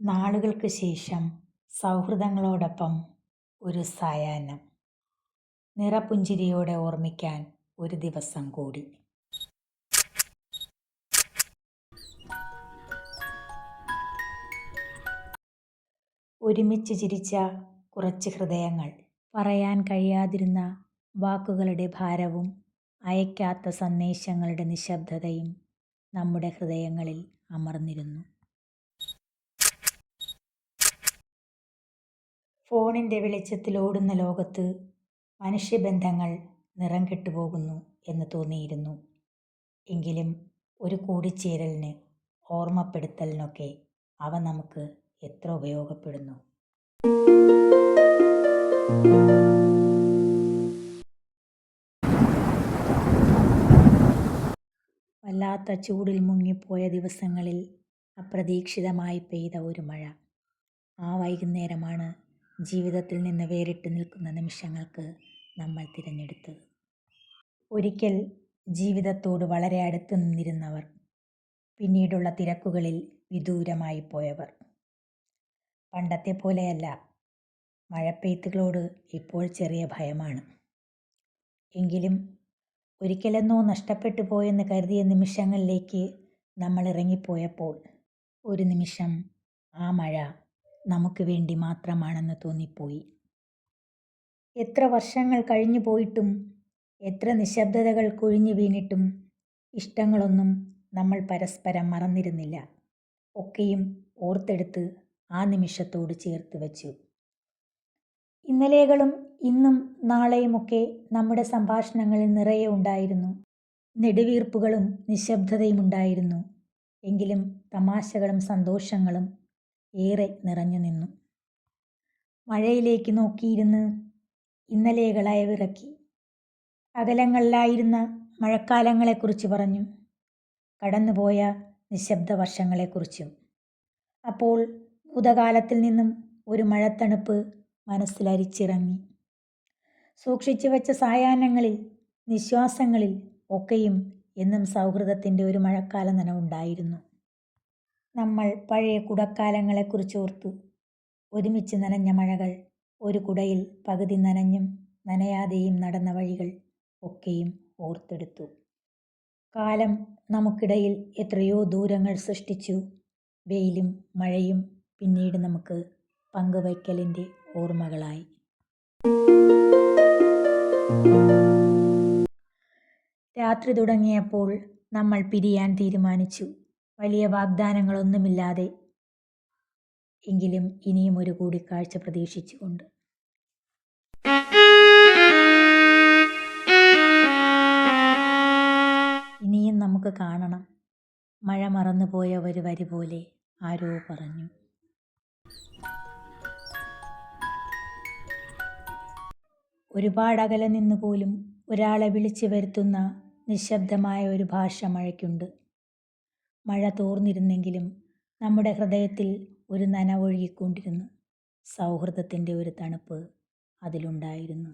നാളുകൾക്ക് ശേഷം സൗഹൃദങ്ങളോടൊപ്പം ഒരു സായാഹ്നം. നിറപുഞ്ചിരിയോടെ ഓർമ്മിക്കാൻ ഒരു ദിവസം കൂടി. ഒരുമിച്ച് ചിരിച്ച കുറച്ച് ഹൃദയങ്ങൾ പറയാൻ കഴിയാതിരുന്ന വാക്കുകളുടെ ഭാരവും അയക്കാത്ത സന്ദേശങ്ങളുടെ നിശബ്ദതയും നമ്മുടെ ഹൃദയങ്ങളിൽ അമർന്നിരുന്നു. ഫോണിന്റെ വെളിച്ചത്തിൽ ഓടുന്ന ലോകത്ത് മനുഷ്യബന്ധങ്ങൾ നിറം കെട്ടുപോകുന്നു എന്ന് തോന്നിയിരുന്നു. എങ്കിലും ഒരു കൂടിച്ചേരലിന് ഓർമ്മപ്പെടുത്തലിനൊക്കെ അവ നമുക്ക് എത്ര ഉപയോഗപ്പെടുന്നു. വല്ലാത്ത ചൂടിൽ മുങ്ങിപ്പോയ ദിവസങ്ങളിൽ അപ്രതീക്ഷിതമായി പെയ്ത ഒരു മഴ. ആ വൈകുന്നേരമാണ് ജീവിതത്തിൽ നിന്ന് വേറിട്ട് നിൽക്കുന്ന നിമിഷങ്ങൾക്ക് നമ്മൾ തിരഞ്ഞെടുത്തത് ഒരിക്കൽ ജീവിതത്തോട് വളരെ അടുത്ത് നിന്നിരുന്നവർ പിന്നീടുള്ള തിരക്കുകളിൽ വിദൂരമായി പോയവർ. പണ്ടത്തെ പോലെയല്ല മഴപ്പെയ്ത്തുകളോട് ഇപ്പോൾ ചെറിയ ഭയമാണ്. എങ്കിലും ഒരിക്കലെന്നോ നഷ്ടപ്പെട്ടു പോയെന്ന് കരുതിയ നിമിഷങ്ങളിലേക്ക് നമ്മൾ ഇറങ്ങിപ്പോയപ്പോൾ ഒരു നിമിഷം ആ മഴ നമുക്ക് വേണ്ടി മാത്രമാണെന്ന് തോന്നിപ്പോയി. എത്ര വർഷങ്ങൾ കഴിഞ്ഞു പോയിട്ടും എത്ര നിശബ്ദതകൾ കൊഴിഞ്ഞു വീണിട്ടും ഇഷ്ടങ്ങളൊന്നും നമ്മൾ പരസ്പരം മറന്നിരുന്നില്ല. ഒക്കെയും ഓർത്തെടുത്ത് ആ നിമിഷത്തോട് ചേർത്ത് വച്ചു. ഇന്നലെകളും ഇന്നും നാളെയുമൊക്കെ നമ്മുടെ സംഭാഷണങ്ങളിൽ നിറയെ ഉണ്ടായിരുന്നു. നെടുവീർപ്പുകളും നിശബ്ദതയും ഉണ്ടായിരുന്നു എങ്കിലും തമാശകളും സന്തോഷങ്ങളും ഏറെ നിറഞ്ഞു നിന്നു. മഴയിലേക്ക് നോക്കിയിരുന്ന് ഇന്നലെകളായ വിറക്കി. അകലങ്ങളിലായിരുന്ന മഴക്കാലങ്ങളെക്കുറിച്ച് പറഞ്ഞു. കടന്നുപോയ നിശബ്ദ വർഷങ്ങളെക്കുറിച്ചും അപ്പോൾ ഭൂതകാലത്തിൽ നിന്നും ഒരു മഴത്തണുപ്പ് മനസ്സിലരിച്ചിറങ്ങി. സൂക്ഷിച്ചു വെച്ച സായാഹ്നങ്ങളിൽ നിശ്വാസങ്ങളിൽ ഒക്കെയും എന്നും സൗഹൃദത്തിന്റെ ഒരു മഴക്കാല നനവുണ്ടായിരുന്നു നമ്മൾ പഴയ കുടക്കാലങ്ങളെക്കുറിച്ച് ഓർത്തു ഒരുമിച്ച് നനഞ്ഞ മഴകൾ ഒരു കുടയിൽ പകുതി നനഞ്ഞും നനയാതെയും നടന്ന വഴികൾ ഒക്കെയും ഓർത്തെടുത്തു. കാലം നമുക്കിടയിൽ എത്രയോ ദൂരങ്ങൾ സൃഷ്ടിച്ചു. വെയിലും മഴയും പിന്നീട് നമുക്ക് പങ്കുവയ്ക്കലിന്റെ ഓർമ്മകളായി. രാത്രി തുടങ്ങിയപ്പോൾ നമ്മൾ പിരിയാൻ തീരുമാനിച്ചു. വലിയ വാഗ്ദാനങ്ങളൊന്നുമില്ലാതെ എങ്കിലും ഇനിയും ഒരു കൂടിക്കാഴ്ച പ്രതീക്ഷിച്ചുകൊണ്ട്. ഇനിയും നമുക്ക് കാണണം. മഴ മറന്നുപോയ ഒരു വരി പോലെ ആരോ പറഞ്ഞു. ഒരുപാട് അകലെ നിന്ന് പോലും ഒരാളെ വിളിച്ചു വരുത്തുന്ന നിശബ്ദമായ ഒരു ഭാഷ മഴയ്ക്കുണ്ട്. മഴ തോർന്നിരുന്നെങ്കിലും നമ്മുടെ ഹൃദയത്തിൽ ഒരു നനവൊഴുകിക്കൊണ്ടിരുന്നു. സൗഹൃദത്തിന്റെ ഒരു തണുപ്പ് അതിലുണ്ടായിരുന്നു.